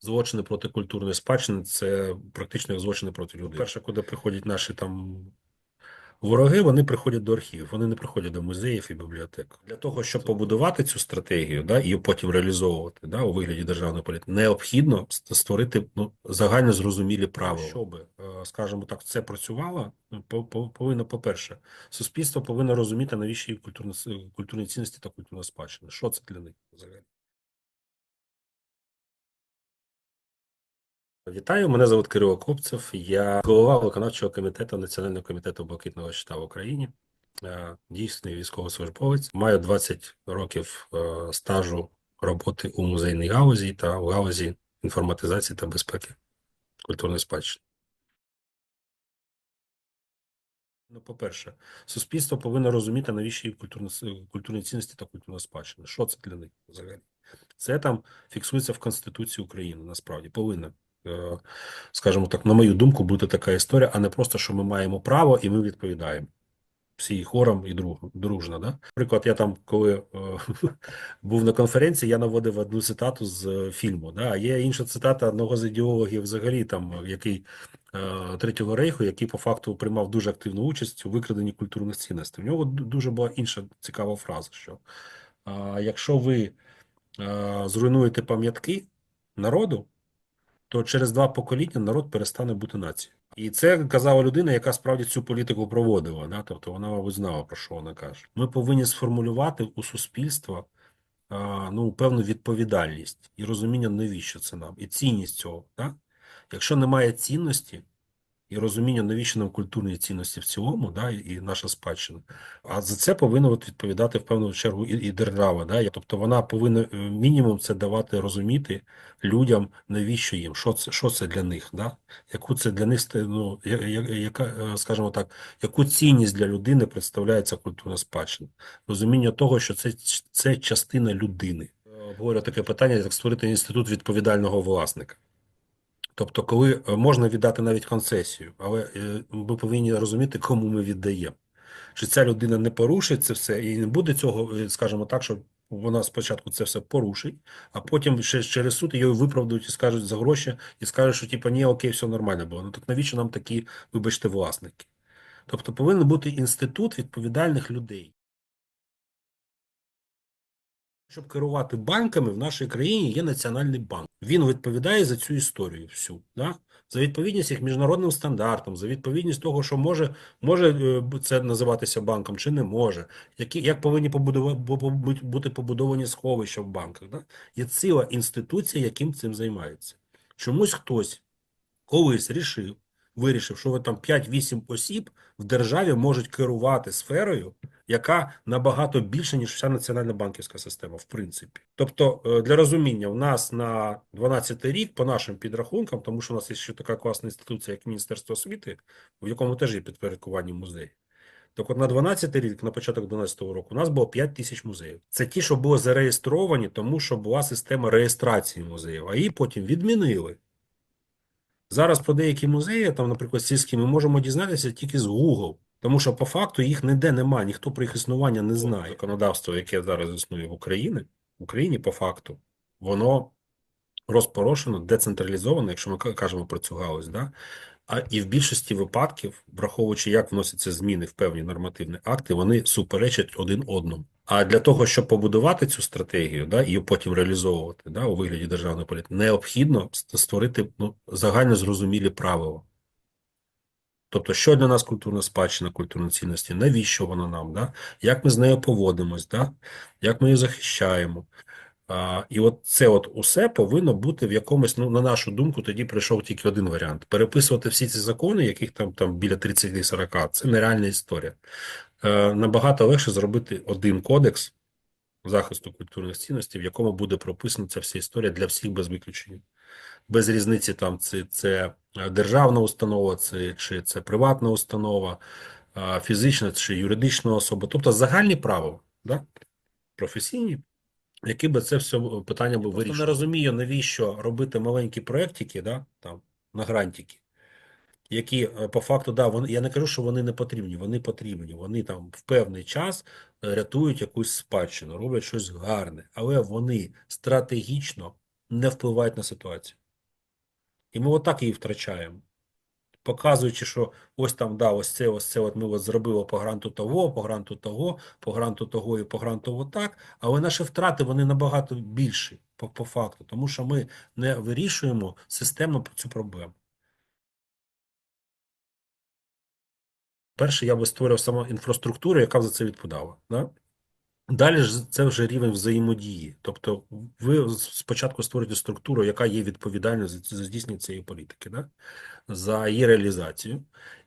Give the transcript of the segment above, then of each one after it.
злочини проти культурної спадщини це практично як злочини проти людей. Перше, куди приходять наші там вороги, вони приходять до архівів, вони не приходять до музеїв і бібліотек. Для того, щоб побудувати цю стратегію, да, і потім реалізовувати да, у вигляді державної політики, необхідно створити ну, загально зрозумілі правила. Щоб, е, скажімо так, це працювало, ну, по- по- повинно, по-перше, суспільство повинно розуміти, навіщо їм культурні, культурні цінності та культурна спадщина. Що це для них взагалі? Вітаю, мене звуть Кирило Копцев. Я голова виконавчого комітету Національного комітету Блакитного щита в Україні. Е, Дійсний військовослужбовець. Маю 20 років е, стажу роботи у музейній галузі та в галузі інформатизації та безпеки культурної спадщини. Ну, по-перше, суспільство повинно розуміти, навіщо їм культурні, культурні цінності та культурна спадщина. Що це для них взагалі? Це там фіксується в Конституції України, насправді повинна е, скажімо так, на мою думку, бути така історія, а не просто, що ми маємо право і ми відповідаємо. Всі і хором і друг, дружно. Да? Наприклад, я там, коли е, був на конференції, я наводив одну цитату з е, фільму. Да? А є інша цитата одного з ідеологів, взагалі, там, е, який е, Третього рейху, який по факту приймав дуже активну участь у викраденні культурних цінностей. У нього дуже була інша цікава фраза, що е, якщо ви е, зруйнуєте пам'ятки народу, то через два покоління народ перестане бути нацією. І це казала людина, яка справді цю політику проводила. Да? Тобто вона, мабуть, знала, про що вона каже. Ми повинні сформулювати у суспільства ну, певну відповідальність і розуміння, навіщо це нам, і цінність цього. Да? Якщо немає цінності і розуміння, навіщо нам культурні цінності в цілому, да, і наша спадщина, а за це повинна відповідати в певну чергу і, і держава. Да? Тобто вона повинна е, мінімум це давати розуміти людям, навіщо їм, що це, що це для них, да? яку це для них ну, яка, е, скажімо так, яку цінність для людини представляє ця культурна спадщина. Розуміння того, що це, це частина людини. Е, Говорю таке питання, як створити інститут відповідального власника. Тобто, коли е, можна віддати навіть концесію, але е, ми повинні розуміти, кому ми віддаємо. Чи ця людина не порушить це все і не буде цього, е, скажімо так, що вона спочатку це все порушить, а потім ще через суд її виправдають і скажуть за гроші, і скажуть, що типу, ні, окей, все нормально було. Ну так навіщо нам такі, вибачте, власники? Тобто повинен бути інститут відповідальних людей. Щоб керувати банками в нашій країні є Національний банк. Він відповідає за цю історію всю, да? за відповідність їх міжнародним стандартам, за відповідність того, що може, може е, це називатися банком чи не може, які, як повинні побудова, бу- бу- бу- бути побудовані сховища в банках. Да? Є ціла інституція, яким цим займається. Чомусь хтось колись рішив, вирішив, що ви там 5-8 осіб в державі можуть керувати сферою, яка набагато більше, ніж вся національна банківська система, в принципі. Тобто, е, для розуміння, в нас на 12 рік, по нашим підрахункам, тому що у нас є ще така класна інституція, як Міністерство освіти, в якому теж є підпорядкування музеїв. Так от на 12 рік, на початок 12 року, у нас було 5 тисяч музеїв. Це ті, що були зареєстровані, тому що була система реєстрації музеїв, а її потім відмінили. Зараз про деякі музеї, там, наприклад, сільські, ми можемо дізнатися тільки з Google, тому що по факту їх ніде немає, ніхто про їх існування не знає. Законодавство, яке зараз існує в Україні, в Україні по факту, воно розпорошено, децентралізовано, якщо ми кажемо про цю галузь, да? А і в більшості випадків, враховуючи, як вносяться зміни в певні нормативні акти, вони суперечать один одному. А для того, щоб побудувати цю стратегію, да, і потім реалізовувати да, у вигляді державної політики, необхідно створити ну, загально зрозумілі правила. Тобто, що для нас культурна спадщина, культурні цінності, навіщо вона нам, да? як ми з нею поводимось, да? як ми її захищаємо. А, і от це от усе повинно бути в якомусь, ну, на нашу думку, тоді прийшов тільки один варіант. Переписувати всі ці закони, яких там, там біля 30-40, це нереальна історія. Е, набагато легше зробити один кодекс захисту культурних цінностей, в якому буде прописана ця вся історія для всіх без виключення. Без різниці там це, це е, державна установа, це, чи це приватна установа, е, фізична чи юридична особа. Тобто загальні правила, да? професійні, які би це все питання би вирішили. Не розумію, навіщо робити маленькі проєктики, да? там, на грантики, які е, по факту, да, вони, я не кажу, що вони не потрібні, вони потрібні. Вони там в певний час е, рятують якусь спадщину, роблять щось гарне, але вони стратегічно не впливають на ситуацію. І ми отак її втрачаємо. Показуючи, що ось там, да, ось це, ось це, от ми от зробили по гранту того, по гранту того, по гранту того і по гранту отак, але наші втрати вони набагато більші по, по факту, тому що ми не вирішуємо системно цю проблему. Перше, я би створив саме інфраструктуру, яка б за це відповідала. Да? Далі ж це вже рівень взаємодії. Тобто, ви спочатку створюєте структуру, яка є відповідальна за, здійснення цієї політики, да? за її реалізацію,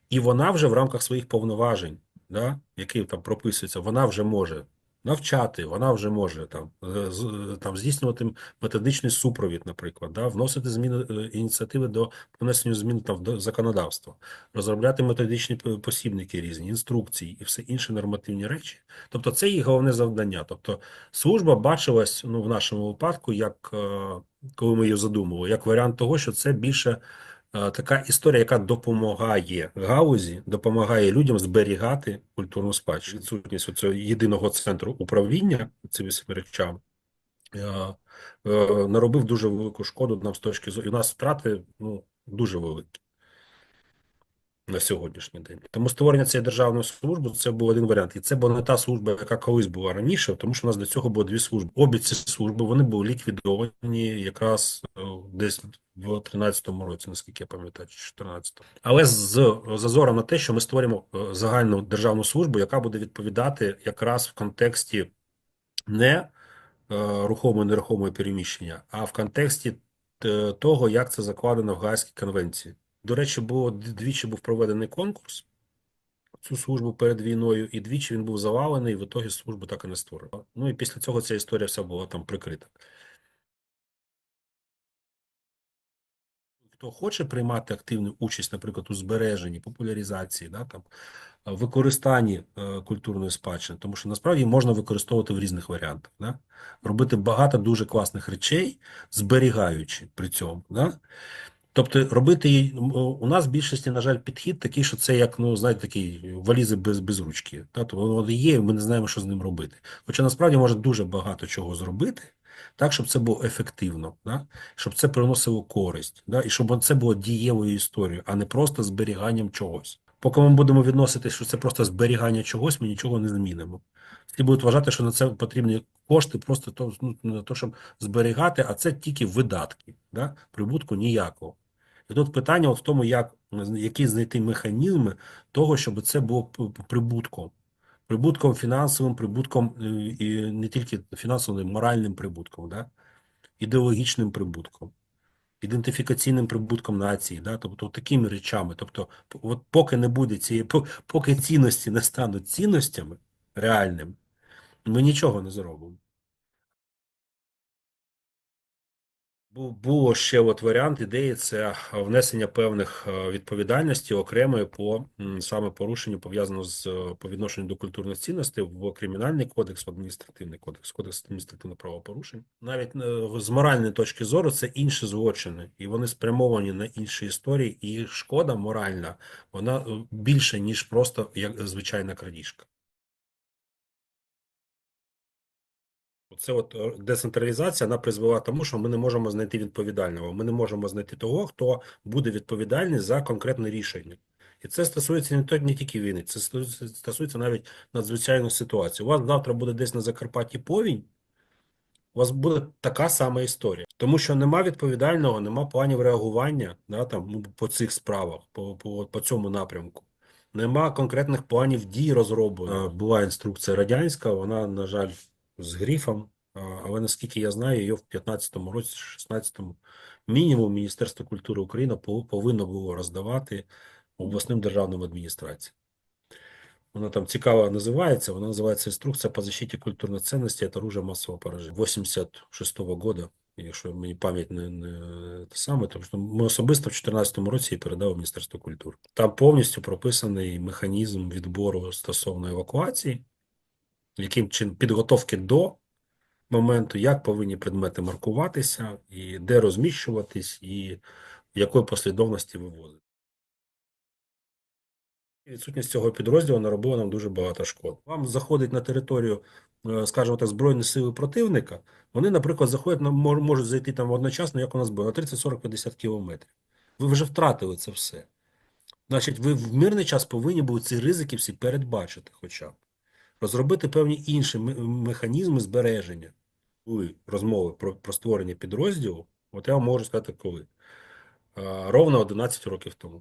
і вона вже в рамках своїх повноважень, да? які там прописуються, вона вже може навчати, вона вже може там, е, там здійснювати методичний супровід, наприклад, да? вносити зміни е, ініціативи до внесення змін там до законодавства, розробляти методичні посібники різні, інструкції і все інші нормативні речі. Тобто це їх головне завдання. Тобто служба бачилась ну, в нашому випадку, як е, коли ми її задумували, як варіант того, що це більше е, така історія, яка допомагає галузі, допомагає людям зберігати культурну спадщину. Відсутність цього єдиного центру управління цими речами. е, е, Наробив дуже велику шкоду нам з точки зору. І у нас втрати ну, дуже великі на сьогоднішній день. Тому створення цієї державної служби це був один варіант. І це була не та служба, яка колись була раніше, тому що у нас до цього було дві служби. Обі ці служби вони були ліквідовані якраз е, десь в 13-му році, наскільки я пам'ятаю, чи 14-му. Але з зазором на те, що ми створимо е, загальну державну службу, яка буде відповідати якраз в контексті не е, рухомого нерухомого переміщення, а в контексті того, як це закладено в Гаазькій конвенції. До речі, було двічі був проведений конкурс цю службу перед війною, і двічі він був завалений, і в ітогі службу так і не створили. Ну і після цього ця історія вся була там прикрита. Хто хоче приймати активну участь, наприклад, у збереженні, популяризації, да, там, використанні е, культурної спадщини, тому що насправді можна використовувати в різних варіантах, да? робити багато дуже класних речей, зберігаючи при цьому. Да? Тобто робити її у нас в більшості, на жаль, підхід такий, що це як, ну, знаєте, такий валізи без, без ручки. Да? Тобто воно є, ми не знаємо, що з ним робити. Хоча насправді може дуже багато чого зробити, так, щоб це було ефективно, да? щоб це приносило користь, да? і щоб це було дієвою історією, а не просто зберіганням чогось. Поки ми будемо відносити, що це просто зберігання чогось, ми нічого не змінимо. Всі будуть вважати, що на це потрібні кошти просто то, ну, на те, щоб зберігати, а це тільки видатки, да? прибутку ніякого. І тут питання от в тому, як, які знайти механізми того, щоб це було прибутком. Прибутком фінансовим, прибутком е, і не тільки фінансовим, моральним прибутком, да? ідеологічним прибутком, ідентифікаційним прибутком нації, да? тобто такими речами. Тобто, от поки не буде цієї, поки цінності не стануть цінностями реальними, ми нічого не зробимо. Було ще от варіант ідеї це внесення певних відповідальностей окремої по саме порушенню пов'язано з е, по відношенню до культурних цінностей в кримінальний кодекс, в адміністративний кодекс, кодекс адміністративного правопорушень. Навіть е, з моральної точки зору це інші злочини, і вони спрямовані на інші історії, і шкода моральна вона е, більше ніж просто як звичайна крадіжка. Це от е, децентралізація вона призвела тому, що ми не можемо знайти відповідального. Ми не можемо знайти того, хто буде відповідальний за конкретне рішення. І це стосується не, не тільки війни, це стосується, навіть надзвичайних ситуацій. У вас завтра буде десь на Закарпатті повінь, у вас буде така сама історія. Тому що нема відповідального, нема планів реагування да, там, ну, по цих справах, по, по, по цьому напрямку. Нема конкретних планів дій розроблено. Е, Була інструкція радянська, вона, на жаль, з грифом, але наскільки я знаю, її в 15-му році, 16-му мінімум Міністерство культури України повинно було роздавати обласним державним адміністраціям. Вона там цікаво називається, вона називається «Інструкція по защиті культурних цінностей та оружия массового пораження» 86-го года, якщо мені пам'ять не, не те саме, тому що ми особисто в 2014 році її передали Міністерству культури. Там повністю прописаний механізм відбору стосовно евакуації, яким чин підготовки до моменту, як повинні предмети маркуватися, і де розміщуватись, і в якої послідовності вивозити. Відсутність цього підрозділу наробила нам дуже багато шкод. Вам заходить на територію, е, скажімо так, збройні сили противника. Вони, наприклад, заходять можуть зайти там одночасно, як у нас було, на 30, 40, 50 кілометрів. Ви вже втратили це все. Значить, ви в мирний час повинні були ці ризики всі передбачити хоча б. Розробити певні інші механізми збереження. Розмови про, про створення підрозділу, от я вам можу сказати коли. Ровно 11 років тому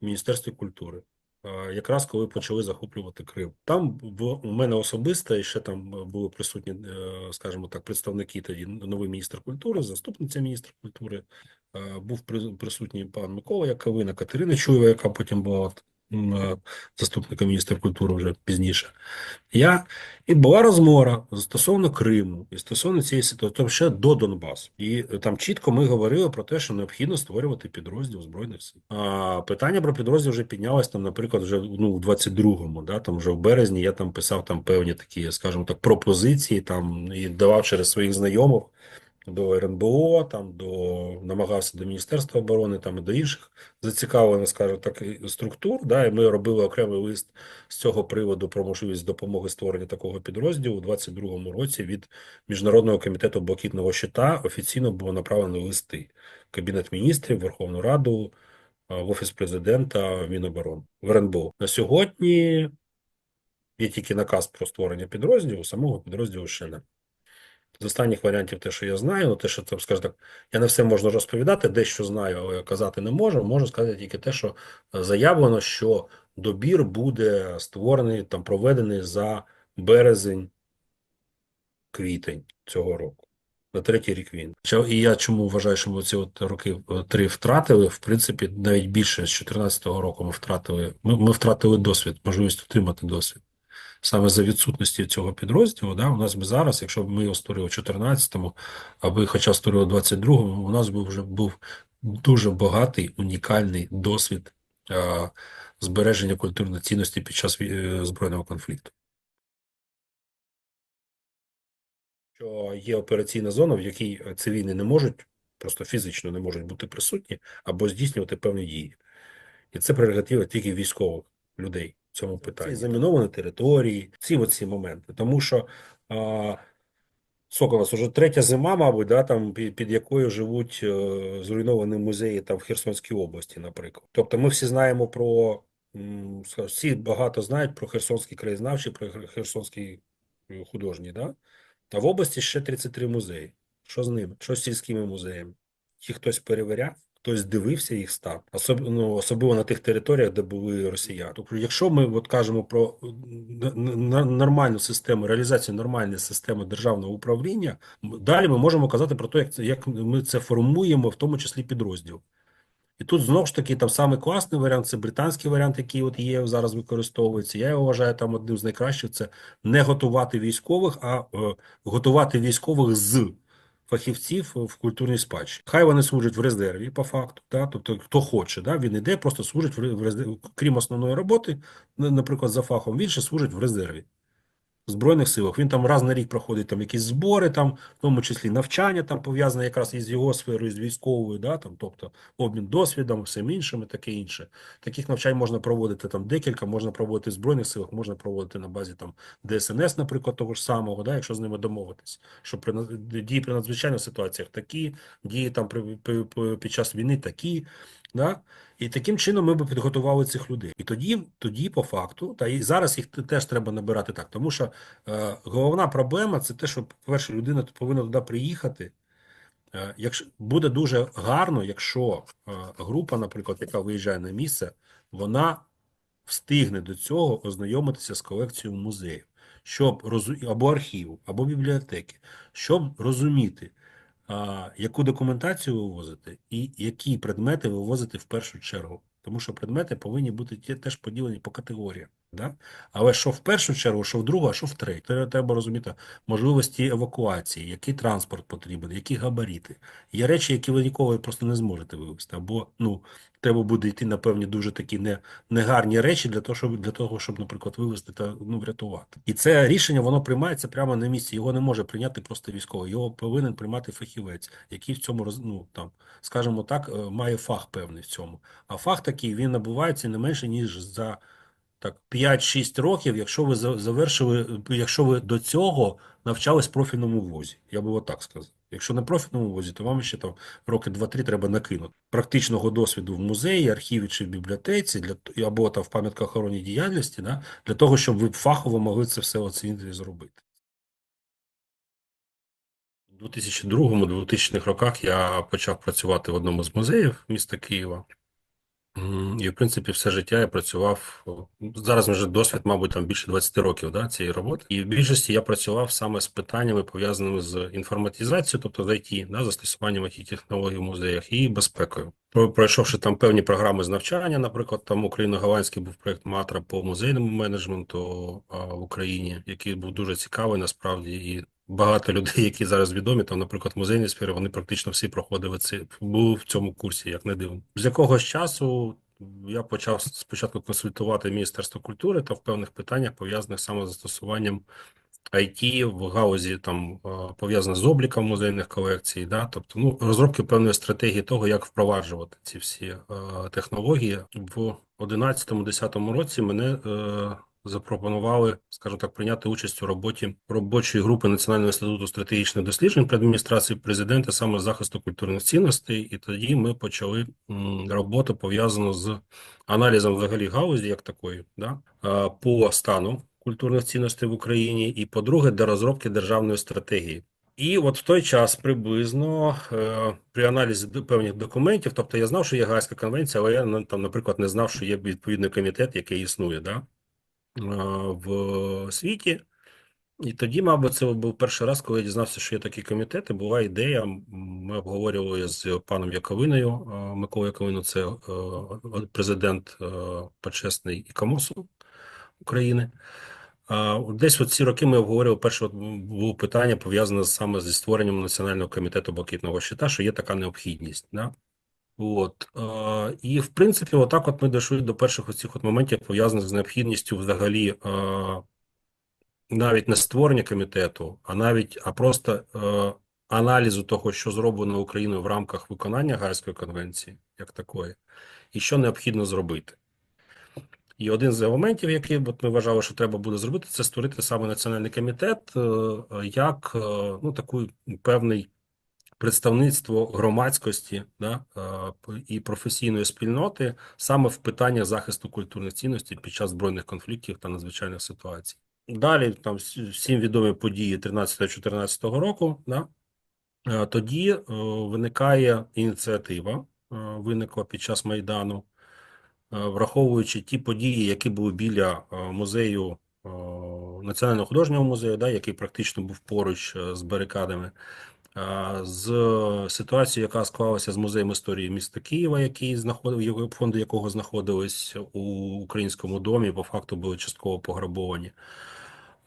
в Міністерстві культури. Якраз коли почали захоплювати Крим. Там було у мене особисто, і ще там були присутні, е, скажімо так, представники тоді новий міністр культури, заступниця міністра культури. Був при- присутній пан Микола Яковина, Катерина Чуєва, яка потім була е, заступником міністра культури вже пізніше. Я і була розмова стосовно Криму і стосовно цієї ситуації, тобто ще до Донбасу. І е, там чітко ми говорили про те, що необхідно створювати підрозділ збройних сил. А питання про підрозділ вже піднялось там, наприклад, вже ну в 22-му, да, там вже в березні я там писав там певні такі, скажімо так, пропозиції там і давав через своїх знайомих до РНБО, там до намагався до Міністерства оборони, там і до інших зацікавлених, скажімо так, структур. Да, і ми робили окремий лист з цього приводу про можливість допомоги створення такого підрозділу у 22-му році від Міжнародного комітету Блакитного Щита офіційно було направлено листи в Кабінет міністрів, Верховну Раду, в Офіс президента, Міноборони, в РНБО. На сьогодні є тільки наказ про створення підрозділу, самого підрозділу ще не. З останніх варіантів, те, що я знаю, ну, те, що там, скажімо так, я не все можу розповідати, дещо знаю, але казати не можу. Можу сказати тільки те, що е, заявлено, що добір буде створений, там проведений за березень, квітень цього року. На третій рік війни. І я чому вважаю, що ми ці от роки е, три втратили, в принципі, навіть більше з 2014 року ми втратили, ми, ми втратили досвід, можливість отримати досвід. Саме за відсутності цього підрозділу, да, у нас би зараз, якщо б ми його створили в 14-му, аби хоча створили в 22-му, у нас би вже був дуже багатий, унікальний досвід а, збереження культурної цінності під час е, збройного конфлікту. Що є операційна зона, в якій цивільні не можуть, просто фізично не можуть бути присутні або здійснювати певні дії. І це прерогатива тільки військових людей в цьому питанні. Заміновані території, ці оці моменти. Тому що а, у нас уже третя зима, мабуть, да, там, під, якою живуть е, зруйновані музеї там, в Херсонській області, наприклад. Тобто ми всі знаємо про, всі багато знають про Херсонський краєзнавчий, про Хер- Херсонський е, художній, да? А в області ще 33 музеї. Що з ними? Що з сільськими музеями? Їх хтось перевіряв? Хтось дивився їх стан, Особ, ну, особливо на тих територіях, де були росіяни. Тобто, якщо ми от кажемо про е, нормальну систему, реалізацію нормальної системи державного управління, далі ми можемо казати про те, як, це- як ми це формуємо, в тому числі підрозділ. І тут знову ж таки там самий класний варіант це британський варіант, який от є зараз використовується. Я його вважаю там одним з найкращих. Це не готувати військових, а е, готувати військових з фахівців в культурній спадщині. Хай вони служать в резерві по факту. Да? Тобто, хто хоче, да? він іде, просто служить в резерві. Крім основної роботи, наприклад, за фахом, він ще служить в резерві. В Збройних силах він там раз на рік проходить там якісь збори, там, в тому числі навчання там пов'язане якраз із його сферою, з військовою, да, там, тобто обмін досвідом, всім іншим і таке інше. Таких навчань можна проводити там декілька, можна проводити в Збройних силах, можна проводити на базі там ДСНС, наприклад, того ж самого, да, якщо з ними домовитись, що при дії при надзвичайних ситуаціях такі, дії там при, при, при- під час війни такі. Да? І таким чином ми б підготували цих людей. І тоді, тоді по факту, та і зараз їх теж треба набирати так. Тому що е, головна проблема це те, що, по-перше, людина повинна туди приїхати. Е, якщо буде дуже гарно, якщо е, група, наприклад, яка виїжджає на місце, вона встигне до цього ознайомитися з колекцією музеїв, щоб розу... або архіву, або бібліотеки, щоб розуміти, яку документацію вивозити і які предмети вивозити в першу чергу. Тому що предмети повинні бути теж поділені по категоріям. Да? Але що в першу чергу, що в другу, а що в третю. Треба- розуміти можливості евакуації, який транспорт потрібен, які габаріти. Є речі, які ви ніколи просто не зможете вивезти. Або ну, треба буде йти на певні дуже такі не, негарні речі для того, щоб для того, щоб, наприклад, вивезти та ну, врятувати. І це рішення воно приймається прямо на місці. Його не може прийняти просто військовий. Його повинен приймати фахівець, який в цьому ну, там, скажімо так, е, має фах певний в цьому. А фах такий він набувається не менше ніж за так 5-6 років, якщо ви завершили, якщо ви до цього навчались в профільному вузі. Я би отак сказав. Якщо на профільному вузі, то вам ще там роки 2-3 треба накинути. Практичного досвіду в музеї, архіві чи в бібліотеці для або там в пам'яткоохоронній діяльності, да, для того, щоб ви фахово могли це все оцінити і зробити. У 2002-2000 роках я почав працювати в одному з музеїв міста Києва. І, в принципі, все життя я працював. Зараз вже досвід, мабуть, там більше 20 років да, цієї роботи. І в більшості я працював саме з питаннями, пов'язаними з інформатизацією, тобто з IT, да, застосуванням it технологій в музеях і безпекою. Пройшовши там певні програми з навчання, наприклад, там україно-голландський був проект Матра по музейному менеджменту в Україні, який був дуже цікавий насправді. І багато людей, які зараз відомі, там, наприклад, музейні сфери, вони практично всі проходили це, були в цьому курсі, як не дивно. З якогось часу я почав спочатку консультувати Міністерство культури та в певних питаннях, пов'язаних саме з застосуванням IT в гаузі там пов'язане з обліком музейних колекцій, да, тобто ну розробки певної стратегії того, як впроваджувати ці всі е, технології в 11-10 році. Мене е, запропонували, скажімо так, прийняти участь у роботі робочої групи Національного інституту стратегічних досліджень при адміністрації президента саме захисту культурних цінностей, і тоді ми почали роботу пов'язану з аналізом взагалі гаузі як такої, да, по стану культурних цінностей в Україні, і по-друге, до розробки державної стратегії. І от в той час приблизно е, при аналізі певних документів, тобто я знав, що є Гаазька конвенція, але я ну, там, наприклад, не знав, що є відповідний комітет, який існує, да, в світі. І тоді, мабуть, це був перший раз, коли я дізнався, що є такі комітети. Була ідея. Ми обговорювали з паном Яковиною. Миколою Яковиною, це е, президент е, почесний ІКОМОСу України. Десь от ці роки ми обговорювали перше було питання пов'язане саме зі створенням Національного комітету блакитного щита, що є така необхідність. От, е, і в принципі, отак от ми дійшли до перших оцих от моментів, пов'язаних з необхідністю взагалі е, навіть не створення комітету, а навіть а просто е, аналізу того, що зроблено Україною в рамках виконання Гаазької конвенції, як такої, і що необхідно зробити. І один з елементів, який от ми вважали, що треба буде зробити, це створити саме національний комітет як е, ну таку певний представництво громадськості да, е, і професійної спільноти саме в питаннях захисту культурних цінностей під час збройних конфліктів та надзвичайних ситуацій. Далі там всім відомі події 13-14 року. Да, Е, тоді е, виникає ініціатива, виникла під час Майдану враховуючи ті події, які були біля музею Національного художнього музею, да, який практично був поруч з барикадами, з ситуацією, яка склалася з музеєм історії міста Києва, який знаходив фонди якого знаходились у українському домі, по факту були частково пограбовані.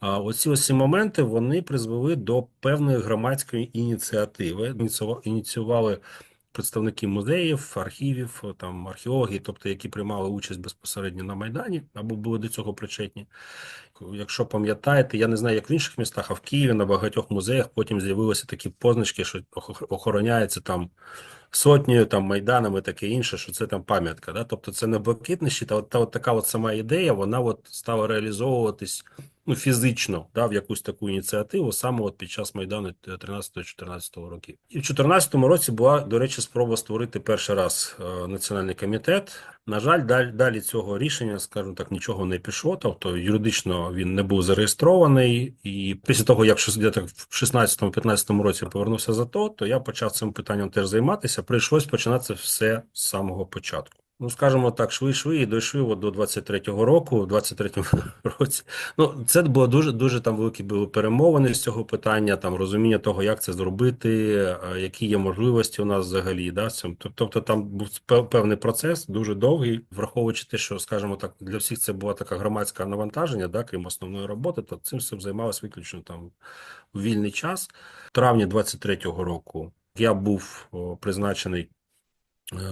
Оці ось моменти вони призвели до певної громадської ініціативи. Ініціюва- Ініціювали представники музеїв, архівів, там археологи, тобто які приймали участь безпосередньо на Майдані або були до цього причетні. Якщо пам'ятаєте, я не знаю, як в інших містах, а в Києві на багатьох музеях потім з'явилися такі позначки, що ох- охороняється там сотнею, там майданами, таке інше, що це там пам'ятка. Да? Тобто це не блакитний щит, а от, та, от така от сама ідея, вона от стала реалізовуватись ну, фізично да, в якусь таку ініціативу саме от під час Майдану 13-14 років. І в 2014 році була, до речі, спроба створити перший раз е, національний комітет. На жаль, далі, далі цього рішення, скажімо так, нічого не пішло. Тобто юридично він не був зареєстрований. І після того, як я так в 16-15 році повернувся за то, то я почав цим питанням теж займатися. Прийшлось починати все з самого початку. Ну, скажімо так, шви-шви і дійшли от до 23-го року, в 23-му році. Ну, це було дуже дуже там великі були перемовини з цього питання, там розуміння того, як це зробити, е, які є можливості у нас взагалі. Да, цим. Тобто там був певний процес, дуже довгий, враховуючи те, що, скажімо так, для всіх це була така громадська навантаження, да, крім основної роботи, то цим всім займалось виключно там у вільний час. В травні 23-го року я був призначений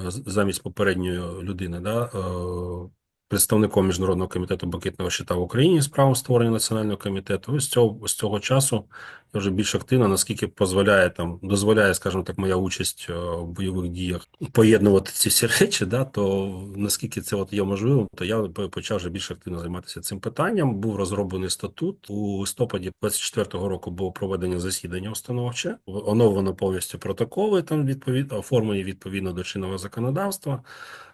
замість попередньої людини, да, е, представником Міжнародного комітету Бакитного щита в Україні з правом створення національного комітету. Ось цього, з цього часу вже більш активно, наскільки дозволяє там, дозволяє, скажімо так, моя участь е, в бойових діях поєднувати ці всі речі, да, то наскільки це от є можливим, то я почав вже більш активно займатися цим питанням. Був розроблений статут у листопаді 24-го року було проведення засідання установче, оновлено повністю протоколи там відповідно оформлені відповідно до чинного законодавства.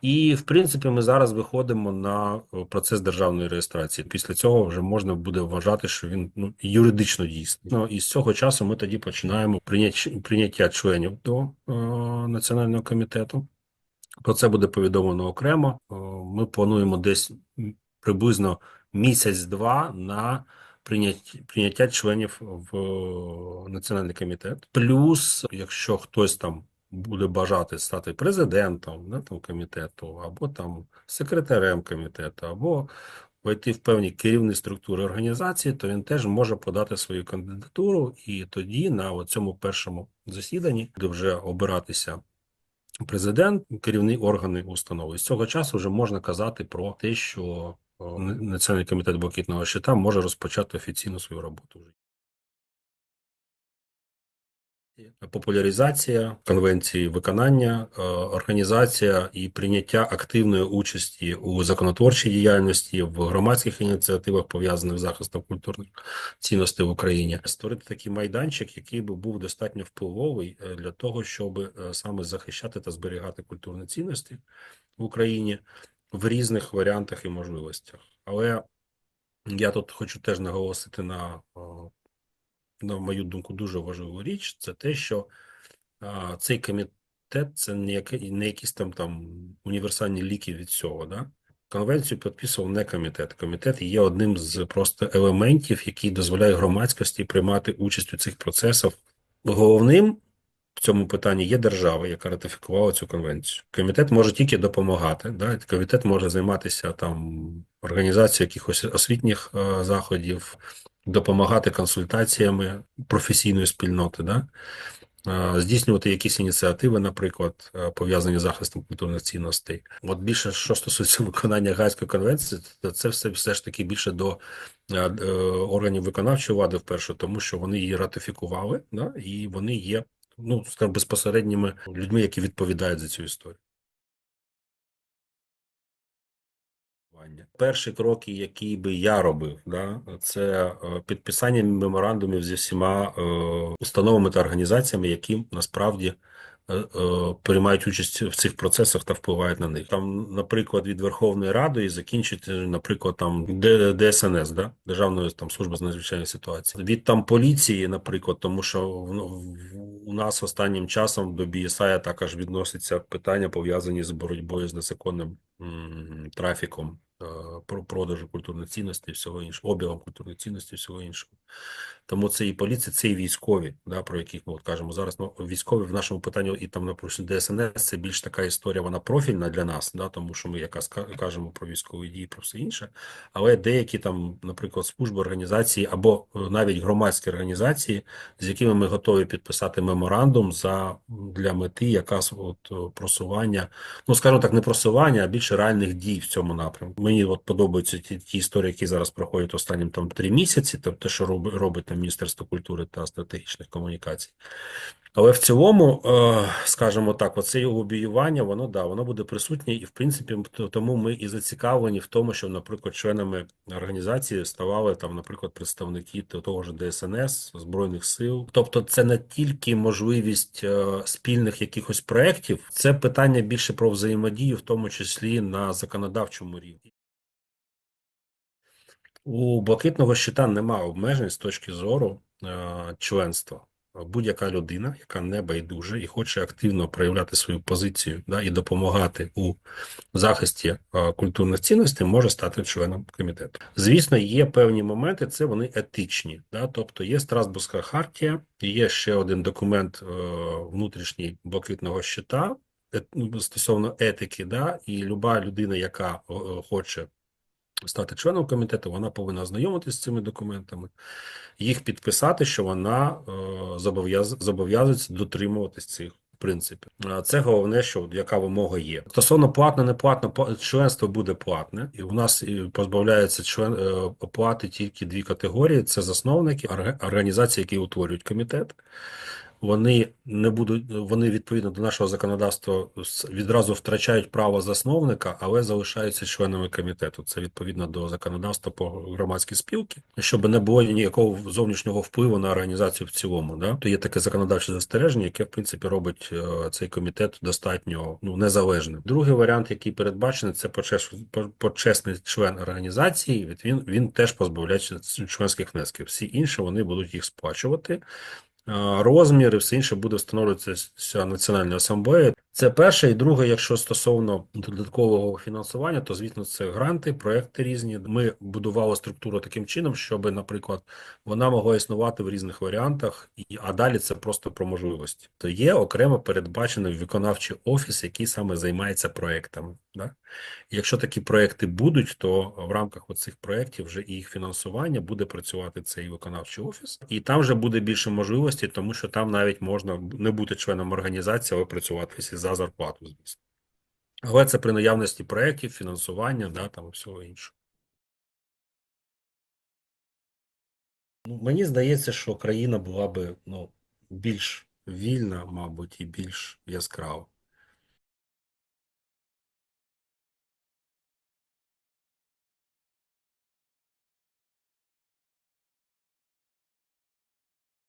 І в принципі, ми зараз виходимо на е, процес державної реєстрації. Після цього вже можна буде вважати, що він ну юридично дійсний. Ну і цього часу ми тоді починаємо прийняття членів до е, національного комітету. Про це буде повідомлено окремо. Е, Ми плануємо десь приблизно місяць-два на прийняття, прийняття членів в е, національний комітет. Плюс, якщо хтось там буде бажати стати президентом да, комітету, або там секретарем комітету, або войти в певні керівні структури організації, то він теж може подати свою кандидатуру, і тоді на цьому першому засіданні, де вже обиратися президент, керівні органи установи. З цього часу вже можна казати про те, що Національний комітет блакитного щита може розпочати офіційну свою роботу. Популяризація конвенції виконання, е, організація і прийняття активної участі у законотворчій діяльності в громадських ініціативах, пов'язаних з захистом культурних цінностей в Україні, створити такий майданчик, який би був достатньо впливовий е, для того, щоб е, саме захищати та зберігати культурні цінності в Україні в різних варіантах і можливостях. Але я тут хочу теж наголосити на на мою думку, дуже важливу річ, це те, що а, цей комітет це не, яке- не якісь там там універсальні ліки від цього. Да? Конвенцію підписував не комітет. Комітет є одним з просто елементів, який дозволяє громадськості приймати участь у цих процесах. Головним в цьому питанні є держава, яка ратифікувала цю конвенцію. Комітет може тільки допомагати. Да? Комітет може займатися там організацією якихось освітніх е, заходів, допомагати консультаціями професійної спільноти, да? Здійснювати якісь ініціативи, наприклад, е, пов'язані з захистом культурних цінностей. От більше що стосується виконання Гайської конвенції, то це все все ж таки більше до е, е, органів виконавчої влади вперше, тому що вони її ратифікували, да? і вони є ну безпосередніми людьми, які відповідають за цю історію. Перші кроки, які би я робив, да, це е, підписання меморандумів зі всіма е, установами та організаціями, які насправді приймають участь в цих процесах та впливають на них. Там, наприклад, від Верховної Ради і закінчити, наприклад, там ДСНС, да, Державної там служби з надзвичайних ситуацій, від там поліції, наприклад, тому що у нас останнім часом до BSI також відносяться питання пов'язані з боротьбою з незаконним трафіком е, про продажу культурних цінностей, і всього іншого, обігом культурних цінностей, і всього іншого. Тому це і поліція, це і військові, да, про яких ми от кажемо зараз. Ну, військові в нашому питанні і там, наприклад, ДСНС, це більш така історія, вона профільна для нас, да, тому що ми якраз ка- кажемо про військові дії, про все інше. Але деякі там, наприклад, служби організації або е, навіть громадські організації, з якими ми готові підписати меморандум за для мети якраз от е, просування, ну скажімо так, не просування, а більше реальних дій в цьому напрямку. Мені от подобаються ті, ті історії, які зараз проходять останнім там три місяці, тобто те, що робить, робить там Міністерство культури та стратегічних комунікацій. Але в цілому, е, скажімо так, оце його лобіювання, воно да, воно буде присутнє, і в принципі, тому ми і зацікавлені в тому, що, наприклад, членами організації ставали там, наприклад, представники того ж ДСНС, Збройних сил. Тобто, це не тільки можливість е, спільних якихось проєктів, це питання більше про взаємодію, в тому числі на законодавчому рівні. У блакитного щита немає обмежень з точки зору е, членства. Будь-яка людина, яка не байдуже і хоче активно проявляти свою позицію да, і допомагати у захисті е, культурних цінностей, може стати членом комітету. Звісно, є певні моменти, це вони етичні. Да, тобто є Страсбурзька хартія, є ще один документ е, внутрішній блакитного щита е, ну, стосовно етики, да, і люба людина, яка е, хоче стати членом комітету, вона повинна ознайомитися з цими документами, їх підписати, що вона е, зобов'яз, зобов'язується дотримуватись цих принципі. А Це головне, що яка вимога є. Стосовно платне, не платне, членство буде платне, і у нас позбавляється член е, оплати тільки дві категорії: це засновники, організації, які утворюють комітет. Вони не будуть, вони відповідно до нашого законодавства відразу втрачають право засновника, але залишаються членами комітету. Це відповідно до законодавства по громадській спілки, щоб не було ніякого зовнішнього впливу на організацію в цілому. Да? То є таке законодавче застереження, яке в принципі робить е, цей комітет достатньо ну незалежним. Другий варіант, який передбачений, це почес- почесний член організації. Він він теж позбавляється членських внесків. Всі інші вони будуть їх сплачувати. Розмір і все інше буде встановлюватися Національною асамблеєю. Це перше. І друге, якщо стосовно додаткового фінансування, то звісно це гранти, проекти різні. Ми будували структуру таким чином, щоб, наприклад, вона могла існувати в різних варіантах, і а далі це просто про можливості. То є окремо передбачений виконавчий офіс, який саме займається проектами. Да? Якщо такі проекти будуть, то в рамках оцих проєктів вже і їх фінансування буде працювати цей виконавчий офіс, і там вже буде більше можливостей, тому що там навіть можна не бути членом організації, але працювати всі за зарплату, звісно. Але це при наявності проєктів, фінансування, да, там і всього іншого. Ну, мені здається, що країна була би ну, більш вільна, мабуть, і більш яскрава.